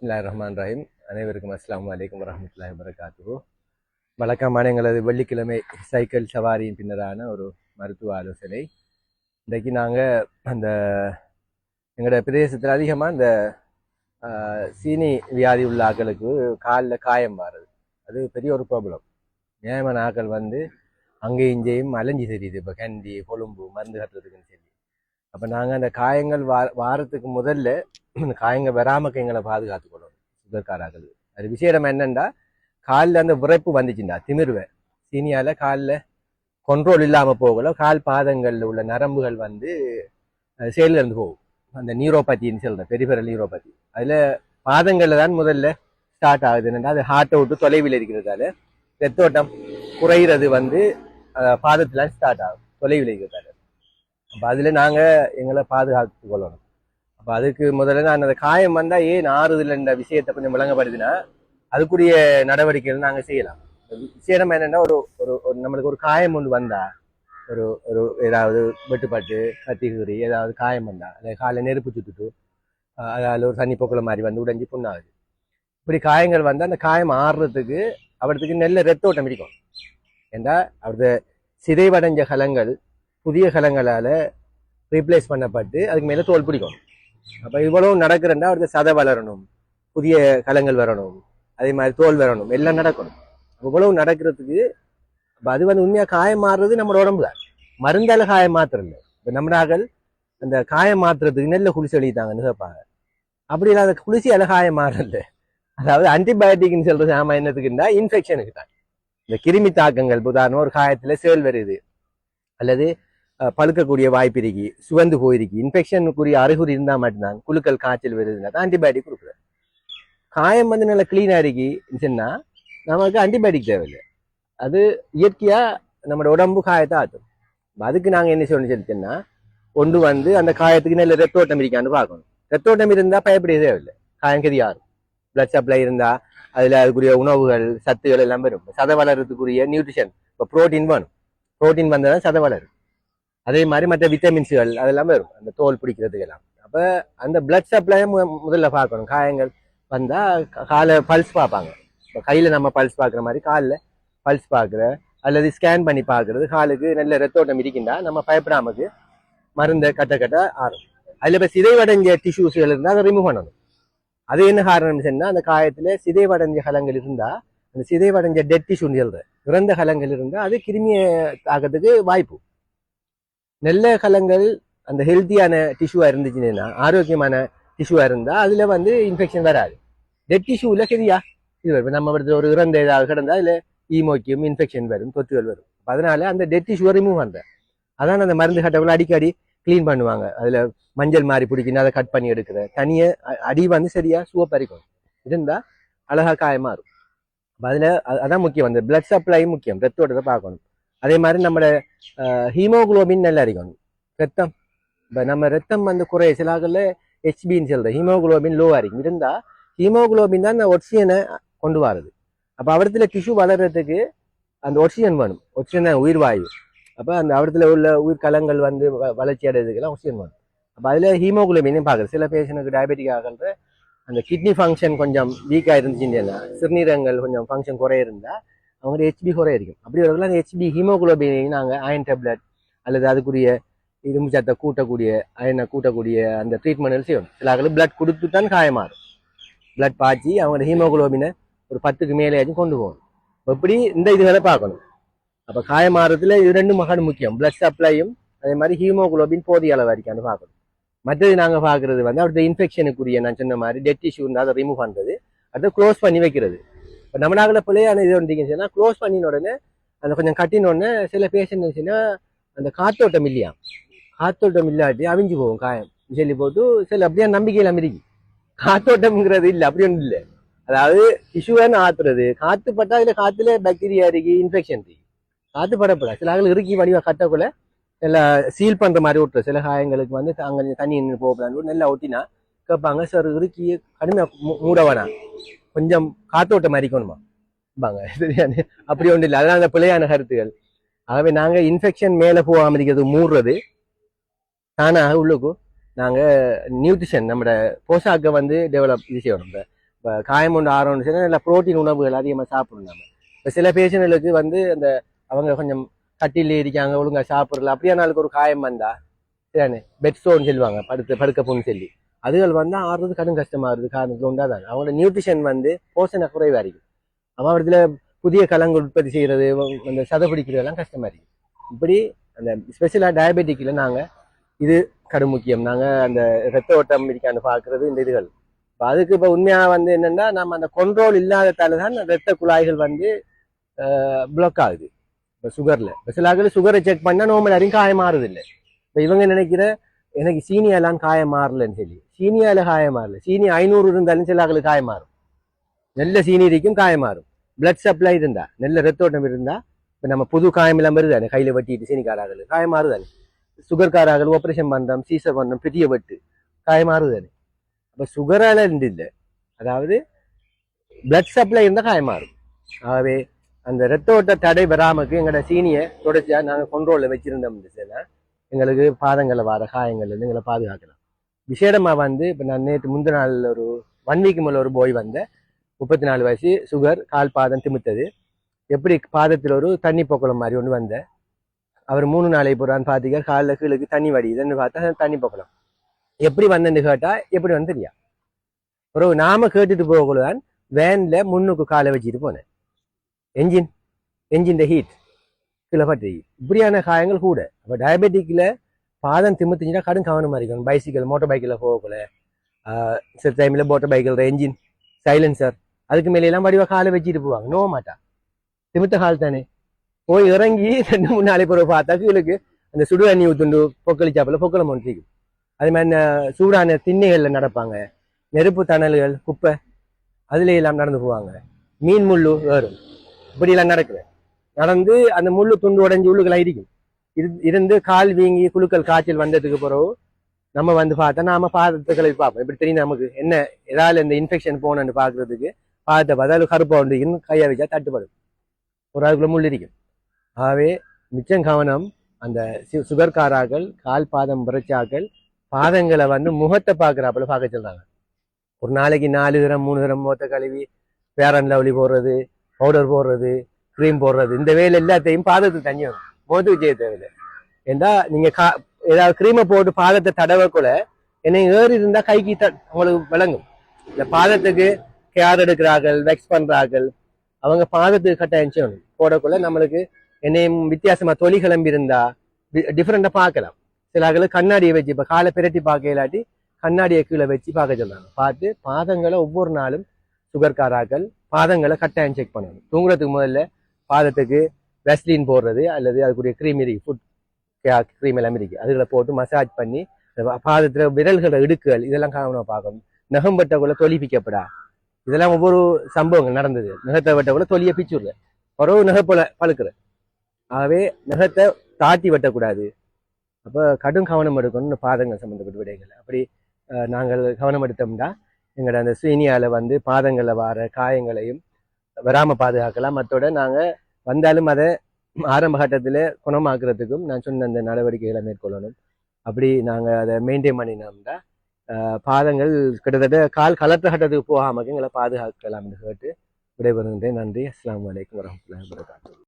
பிஸ்மில்லா ரஹ்மான் ரஹீம் அனைவருக்கும் அஸ்லாம் வலைக்கம் வரஹ்மத்துல்லாஹி வரகாத்து வழக்கமான எங்களது வெள்ளிக்கிழமை சைக்கிள் சவாரியின் பின்னரான ஒரு மருத்துவ ஆலோசனை. இன்றைக்கு நாங்கள் அந்த எங்களோட பிரதேசத்தில் அதிகமாக இந்த சீனி வியாதி உள்ள ஆட்களுக்கு காலில் காயம் மாறுது அது பெரிய ஒரு ப்ராப்ளம் நியாயமான ஆட்கள் வந்து அங்கேயும் இங்கேயும் அலைஞ்சி தெரியுது. இப்போ கண்டி கொழும்பு மருந்து கட்டுறதுக்குன்னு சொல்லி. அப்போ நாங்கள் அந்த காயங்கள் வா வாரத்துக்கு முதல்ல அந்த காயங்கள் வராமக்கு எங்களை பாதுகாத்துக்கணும் சுகர்காராக்கள் அது விசேடம் என்னென்னா காலில் அந்த விரைப்பு வந்துச்சுண்டா திமிருவேன் சீனியால காலில் கண்ட்ரோல் இல்லாமல் போகல கால் பாதங்களில் உள்ள நரம்புகள் வந்து அஹ், இருந்து போகும். அந்த நியூரோபதின்னு சொல்கிறேன் பெரிபெரல் நியூரோபதி அதில் பாதங்களில் தான் முதல்ல ஸ்டார்ட் ஆகுது. என்னன்னா அது ஹார்ட்டை விட்டு தொலைவில் இருக்கிறதால ரத்தோட்டம் குறையிறது வந்து பாதத்தில் ஸ்டார்ட் ஆகும். தொலைவில் இருக்கிறதால. அப்போ அதில் நாங்கள் எங்களை பாதுகாத்து கொள்ளணும். அப்போ அதுக்கு முதல்ல நான் அந்த காயம் வந்தால் ஏன் ஆறுதல்ன்ற விஷயத்தை கொஞ்சம் விளங்கப்படுதுன்னா அதுக்குரிய நடவடிக்கைகள் நாங்கள் செய்யலாம். விஷயம் என்னன்னா ஒரு ஒரு ஒரு நம்மளுக்கு ஒரு காயம் ஒன்று வந்தால் ஒரு ஒரு ஏதாவது வெட்டுப்பாட்டு கத்திகுறி ஏதாவது காயம் வந்தால் அந்த காலை நெருப்பு சுட்டுட்டு அதால் ஒரு தண்ணி போக்குல மாதிரி வந்து உடைஞ்சு புண்ணாகுது. இப்படி காயங்கள் வந்தால் அந்த காயம் ஆறுறதுக்கு அவருக்கு நல்ல ரத்த ஓட்டம் பிடிக்கும். ஏண்டா? அவரது சிதைவடைஞ்ச கலங்கள் புதிய கலங்களால் ரீப்ளேஸ் பண்ணப்பட்டு அதுக்கு மேலே தோல் பிடிக்கும். அப்போ இவ்வளவு நடக்கிறண்டா அவருக்கு சதை வளரணும். புதிய கலங்கள் வரணும். அதே மாதிரி தோல் வரணும். எல்லாம் நடக்கணும். இவ்வளவு நடக்கிறதுக்கு அப்போ அது வந்து உண்மையாக காயம் மாறுறது நம்மளோட உடம்பு தான் மருந்தால் காயம் மாத்திரம் இல்லை. இப்போ நம்மளாக்கள் அந்த காயம் மாத்துறதுக்கு நெல்ல குளிச்சு எழுதிட்டாங்கன்னு கேட்பாங்க அப்படி இல்லாத குளிசியால காயம் மாறல. அதாவது ஆன்டிபயோட்டிக்னு சொல்றது ஆமா என்னத்துக்குன்னா இன்ஃபெக்ஷனுக்கு தான். இந்த கிருமி தாக்கங்கள் உதாரணம் ஒரு காயத்தில் சேல் வருது. அல்லது பழுக்கக்கூடிய வாய்ப்பு இருக்கு சுவந்து போயிருக்கு. இன்ஃபெக்ஷனுக்குரிய அறிகுறி இருந்தால் மட்டும்தான். குழுக்கள் காய்ச்சல் வருதுன்னா தான் ஆன்டிபயோட்டிக் கொடுக்குறேன் காயம் வந்து நல்லா கிளீனா இருக்குன்னா நமக்கு ஆன்டிபயோட்டிக் தேவையில்லை. அது இயற்கையா நம்மளோட உடம்பு காயத்தை ஆற்றும் அதுக்கு நாங்க என்ன சொல்லி சொல்லிட்டோம்னா ஒன்று வந்து அந்த காயத்துக்கு நல்ல ரத்தோட்டம் இருக்கான்னு பார்க்கணும். ரத்தோட்டம் இருந்தால் பயப்பட தேவையில்லை. காயம் கதியாரும் பிளட் சப்ளை இருந்தால் அதில் அதுக்குரிய உணவுகள் சத்துகள் எல்லாம் வரும். சதை வளர்றதுக்குரிய நியூட்ரிஷன் இப்போ புரோட்டீன் வேணும். புரோட்டீன் வந்தால் சதை வளரும். அதே மாதிரி மற்ற விட்டமின்ஸுகள் அதெல்லாம் வரும். அந்த தோல் பிடிக்கிறதுக்கு எல்லாம் அப்போ அந்த பிளட் சப்ளை முதல்ல பார்க்கணும். காயங்கள் வந்தால் காலை பல்ஸ் பார்ப்பாங்க. இப்போ கையில் நம்ம பல்ஸ் பார்க்குற மாதிரி காலில் பல்ஸ் பார்க்குற அல்லது ஸ்கேன் பண்ணி பார்க்குறது காலுக்கு நல்ல ரத்தோட்டம் இருக்கின்றா நம்ம பயப்படாமக்கு மருந்தை கட்ட கட்ட ஆறும். அதில் இப்போ சிதைவடைஞ்ச டிஷ்யூஸ்கள் இருந்தால் அதை ரிமூவ் பண்ணணும். அது என்ன காரணம் சொன்னால் அந்த காயத்தில் சிதைவடைஞ்ச கலங்கள் இருந்தால் அந்த சிதைவடைஞ்ச டெட் டிஷ்யூன்னு சொல்கிற இறந்த கலங்கள் இருந்தால் அது கிருமியை தாக்கத்துக்கு வாய்ப்பு. நல்ல கலங்கள் அந்த ஹெல்த்தியான டிஷ்யூவா இருந்துச்சுன்னா ஆரோக்கியமான டிஷ்யூவா இருந்தால் அதுல வந்து இன்ஃபெக்ஷன் வராது. டெட் டிஷ்யூவில் சரியா? இது வரும். நம்ம இடத்துல ஒரு இறந்த ஏதாவது கிடந்தா அதில் ஈமோக்கியம் இன்ஃபெக்ஷன் வரும் தொற்றுகள் வரும். அதனால அந்த டெட் டிஷ்யூவை ரிமூவ் பண்ணுறேன் அதான் அந்த மருந்து கட்டவுல அடிக்கடி க்ளீன் பண்ணுவாங்க. அதுல மஞ்சள் மாதிரி பிடிக்கணும் அதை கட் பண்ணி எடுக்கிற. தனிய அடி வந்து சரியா சுவப்பறிக்கும் இருந்தால் அழகா காயமா இருக்கும் அதில் அதுல அதான் முக்கியம். அந்த பிளட் சப்ளை முக்கியம். ரத்தோட்டத்தை பார்க்கணும். அதே மாதிரி நம்மளோட ஹீமோகுளோபின் நல்லா இருக்கணும். ரத்தம். இப்போ நம்ம ரத்தம் வந்து குறைய சிலாகல ஹெச்பின்னு சொல்ற ஹீமோகுளோபின் லோவாக இருக்கும். இருந்தால் ஹீமோகுளோபின் தான் அந்த ஒக்சிஜனை கொண்டு வரது அப்போ அவரத்துல டிஷ்யூ வளர்றதுக்கு அந்த ஒக்சிஜன் வேணும். ஒக்சிஜன் தான் உயிர் வாயு. அப்போ அந்த அவரத்தில் உள்ள உயிர் கலங்கள் வந்து வ- வளர்ச்சி அடைகிறதுக்கெல்லாம் ஒக்சிஜன் வேணும். அப்போ அதில் ஹீமோகுளோபினையும் பார்க்குறது. சில பேஷனுக்கு டயபெட்டிக் ஆகிற அந்த கிட்னி ஃபங்க்ஷன் கொஞ்சம் வீக்காக இருந்துச்சுன்னா சிறுநீரகங்கள் கொஞ்சம் ஃபங்க்ஷன் குறைய இருந்தால் அவங்க ஹெச்பி குறைய இருக்கும். அப்படி வரதுல அந்த ஹெச்பி ஹீமோகுளோபினை நாங்கள் அயன் டேப்லெட் அல்லது அதுக்குரிய இரும்பு சத்தை கூட்டக்கூடிய அயனை கூட்டக்கூடிய அந்த ட்ரீட்மெண்ட்கள் செய்யணும். சில ஆக்கள் பிளட் கொடுத்து தான் காயமாறும் பிளட் பாய்ச்சி அவங்க ஹீமோகுளோபினை ஒரு பத்துக்கு மேலேயாச்சும் கொண்டு போகணும். எப்படி? இந்த இந்த இதுகளை பார்க்கணும். அப்போ காயமாறுறதுல இது ரெண்டும் மகன் முக்கியம். பிளட் சப்ளையும் அதே மாதிரி ஹீமோகுளோபின் போதிய அளவு இருக்கான்னு பார்க்கணும். மற்றது நாங்க பார்க்கறது வந்து அடுத்த இன்ஃபெக்ஷனுக்குரிய நான் சொன்ன மாதிரி டெட் இஷ்யூ இருந்தால் அதை ரிமூவ் பண்ணுறது அதை க்ளோஸ் பண்ணி வைக்கிறது. இப்போ நம்ம நாகில் பிள்ளையான இது ஒன்றிங்கன்னா க்ளோஸ் பண்ணின உடனே அந்த கொஞ்சம் கட்டின உடனே சில பேஷண்ட் இருந்துச்சுன்னா அந்த காத்தோட்டம் இல்லையா? காத்தோட்டம் இல்லாட்டி அவிஞ்சு போகும் காயம். சொல்லி போட்டு சில அப்படியே நம்பிக்கையில் அமெரிக்கி காத்தோட்டம்ங்கிறது இல்லை அப்படி ஒன்றும் இல்லை. அதாவது டிஷ்யூவான்னு ஆத்துறது. காத்து பட்டா அதுல காத்துல பாக்டீரியா இருக்கு இன்ஃபெக்ஷன் இருக்கு. காத்து படப்படாது. சில ஆளுகள் இறுக்கி வடிவா கட்டக்குள்ள நல்லா சீல் பண்ற மாதிரி விட்டுரு சில காயங்களுக்கு வந்து அங்கே தண்ணி நின்று போகப்படான்னு நல்லா ஒட்டினா கேட்பாங்க. சார் இறுக்கி கடுமையாக மூ- மூட வேணாம். கொஞ்சம் காத்தோட்டம் அரிக்கணுமா பாங்க சரியானே அப்படி ஒன்றும் இல்லை. அதெல்லாம் அந்த பிழையான கருத்துகள். ஆகவே நாங்கள் இன்ஃபெக்ஷன் மேலே போகாமல் இருக்கிறது மூடுறது. தானாக உள்ளுக்கும் நாங்கள் நியூட்ரிஷன் நம்மட போஷாக்கை வந்து டெவலப் இது செய்யணும். இப்போ காயம் ஒன்று ஆரோன்னு சொன்னா நல்லா புரோட்டீன் உணவுகள் அதிகமாக சாப்பிடணும் நம்ம இப்போ சில பேஷண்ட்களுக்கு வந்து அந்த அவங்க கொஞ்சம் கட்டில் இருக்காங்க ஒழுங்கா சாப்பிடல. அப்படியே நாளுக்கு ஒரு காயம் வந்தா சரியானே பெட் ஸ்டோன்னு சொல்லுவாங்க படுத்து படுக்க போன்னு சொல்லி. அதுகள் வந்து ஆடுறது கடும் கஷ்டமாக இருக்குது. காரணத்தில் உண்டாதான் அவங்களோட நியூட்ரிஷன் வந்து போஷண குறைவாக இருக்குது. அவன் இடத்துல புதிய கலங்கள் உற்பத்தி செய்கிறது அந்த சதை பிடிக்கிறதெல்லாம் கஷ்டமாக இருக்குது. இப்படி அந்த ஸ்பெஷலாக டயபெட்டிக்கில் நாங்கள் இது கடும் முக்கியம். நாங்கள் அந்த ரத்த ஓட்டம் இருக்கான்னு பார்க்குறது இந்த இதுகள். இப்போ அதுக்கு இப்போ உண்மையாக வந்து என்னென்னா நம்ம அந்த கண்ட்ரோல் இல்லாததால தான் ரத்த குழாய்கள் வந்து பிளாக் ஆகுது. இப்போ சுகரில் ஸ்பெஷலாக சுகரை செக் பண்ணால் நோமல் யாரையும் காயம் மாறுது இல்லை இப்போ இவங்க நினைக்கிற எனக்கு சீனியாலாம் காயம் மாறலன்னு சொல்லி சீனியால காயம் மாறல சீனி ஐநூறு இருந்தாலும் சில ஆட்களுக்கு காயம் மாறும் நல்ல சீனி இருக்கும் காயம் மாறும் பிளட் சப்ளை இருந்தா நல்ல ரத்தோட்டம் இருந்தா இப்போ நம்ம புது காயம் எல்லாம் வருது தானே கையில வெட்டிட்டு சீனிக்காரார்கள் காயம் மாறுதானே காராகல் ஆப்ரேஷன் பண்றோம் சீசர் பண்றோம் பெரிய வெட்டு காயம் மாறுதானே அப்போ சுகரால இருந்து இல்லை அதாவது பிளட் சப்ளை இருந்தால் காயம் மாறும் ஆகவே அந்த ரத்த ஓட்ட தடை வராமக்கு எங்களோட சீனியை தொடர்ச்சியா நாங்கள் கண்ட்ரோலில் வச்சிருந்தோம் சொன்னா எங்களுக்கு பாதங்களை வர காயங்கள்லேருந்து எங்களை பாதுகாக்கலாம். விசேடமாக வந்து இப்போ நான் நேற்று முந்தின நாள் ஒரு ஒன் வீக் மேல ஒரு போய் வந்தேன். முப்பத்தி நாலு வயசு சுகர் கால் பாதம் திமித்தது. எப்படி பாதத்தில் ஒரு தண்ணி போக்குளம் மாதிரி ஒன்று வந்தேன். அவர் மூணு நாளை போகிறான்னு பார்த்தீங்க காலில் கீழுக்கு தண்ணி வடியுதுன்னு பார்த்தா தண்ணி போக்கலாம். எப்படி வந்தேன்னு கேட்டால் எப்படி வந்து தெரியா. ஒரு நாம கேட்டுட்டு போகக்கூடாதான் வேனில் முன்னுக்கு காலை வச்சுட்டு போனேன். என்ஜின் என்ஜின் த ஹீட் கீழே இப்படியான காயங்கள் கூட அப்போ டயபெட்டிக்கில் பாதம் திமுத்துச்சுன்னா கடும் கவனமாக இருக்கணும் பைசிக்கல் மோட்டர் பைக்கில் போகக்குள்ள சில டைமில் மோட்டர் பைக்கில் என்ஜின் சைலன்சர் அதுக்கு மேலே எல்லாம் காலை வச்சுட்டு போவாங்க நோவ மாட்டா திமுத்த கால் தானே போய் இறங்கி ரெண்டு மூணு நாளை பிறகு பார்த்தா கீழுக்கு அந்த சுடு தண்ணி ஊத்துண்டு பொக்களிச்சாப்பில் பொக்களம் ஒன்று இருக்கும் அது மாதிரி சூடான திண்ணைகளில் நடப்பாங்க நெருப்பு தணல்கள் குப்பை அதுல எல்லாம் நடந்து போவாங்க மீன் முள்ளு வேறும் இப்படி எல்லாம் நடக்குது நடந்து அந்த முள்ளு துண்டு உடஞ்சி உள்ளுக்கெல்லாம் இருக்கும் இரு- இருந்து கால் வீங்கி குழுக்கள் காய்ச்சல் வந்ததுக்கு பிறகு நம்ம வந்து பார்த்தா நாம பாதத்துக்களை பார்ப்போம். இப்படி தெரியும் நமக்கு? என்ன ஏதாவது இந்த இன்ஃபெக்ஷன் போகணும்னு பார்க்கறதுக்கு பாதத்தை பார்த்தா கருப்பாக இருக்குன்னு கையை வச்சா தட்டுப்படும். ஒரு அதுக்குள்ள முள் இருக்கும் ஆகவே மிச்சம் கவனம் அந்த சு- சுகர்காராக்கள் கால் பாதம் பிரச்சாக்கள் பாதங்களை வந்து முகத்தை பார்க்குறாப்புல பார்க்க சொல்கிறாங்க ஒரு நாளைக்கு நாலு தரம் மூணு தரம் முகத்தை கழுவி பேரன் லவ்லி போடுறது பவுடர் போடுறது க்ரீம் போடுறது. இந்த வேலை எல்லாத்தையும் பாதத்துக்கு தண்ணி வரும். முகத்துக்கு செய்ய தேவையில்லை. ஏண்டா நீங்க கா ஏதாவது க்ரீமை போட்டு பாதத்தை தடவக்குள்ள என்னை ஏறி இருந்தா கைக்கு த உங்களுக்கு விளங்கும். இந்த பாதத்துக்கு கேர் எடுக்கிறார்கள் வெக்ஸ் பண்றார்கள். அவங்க பாதத்துக்கு கட்டாயம் செய்யணும். போடக்குள்ள நம்மளுக்கு என்னையும் வித்தியாசமா தொலி கிளம்பி இருந்தா டிஃப்ரெண்டா பார்க்கலாம். சில ஆட்கள் கண்ணாடியை வச்சு இப்ப காலை பிரட்டி பார்க்க இல்லாட்டி கண்ணாடியை கீழே வச்சு பார்க்க சொன்னாங்க பார்த்து பாதங்களை ஒவ்வொரு நாளும் சுகர்காராக்கள் பாதங்களை கட்டாயம் செக் பண்ணணும். தூங்குறதுக்கு முதல்ல பாதத்துக்கு வெஸ்லின் போடுறது அல்லது அதுக்குரிய க்ரீம் இருக்கு ஃபுட் க்ரீம் எல்லாம் இருக்கு. அதுகளை போட்டு மசாஜ் பண்ணி பாதத்தில் விரல்களை இடுக்குகள் இதெல்லாம் காரணமாக பார்க்கணும். நகம் வெட்டக்குள்ள பிக்கப்படா. இதெல்லாம் ஒவ்வொரு சம்பவங்கள் நடந்தது. நகத்தை வெட்டக்குள்ள தொலியை பிச்சுடுற பிறகு நகை பழுக்கிற ஆகவே நகத்தை தாட்டி வெட்டக்கூடாது. அப்போ கடும் கவனம் எடுக்கணும்னு பாதங்கள் சம்மந்தப்பட்ட விடைகள். அப்படி நாங்கள் கவனம் எடுத்தோம்னா எங்களோட அந்த சீனியாவில் வந்து பாதங்களில் வர காயங்களையும் வராமல் பாதுகாக்கலாம். மற்றோட நாங்கள் வந்தாலும் அதை ஆரம்ப கட்டத்தில் குணமாக்குறதுக்கும் நான் சொன்ன அந்த நடவடிக்கைகளை மேற்கொள்ளணும். அப்படி நாங்கள் அதை மெயின்டைன் பண்ணினோம்னா பாதங்கள் கிட்டத்தட்ட கால் கலற்ற கட்டத்துக்கு போகாமல் எங்களை பாதுகாக்கலாம் என்று கேட்டு விடைபெறுகின்றேன். நன்றி. அஸ்லாம் வலைக்கம் வரமத்துல வரகாத்து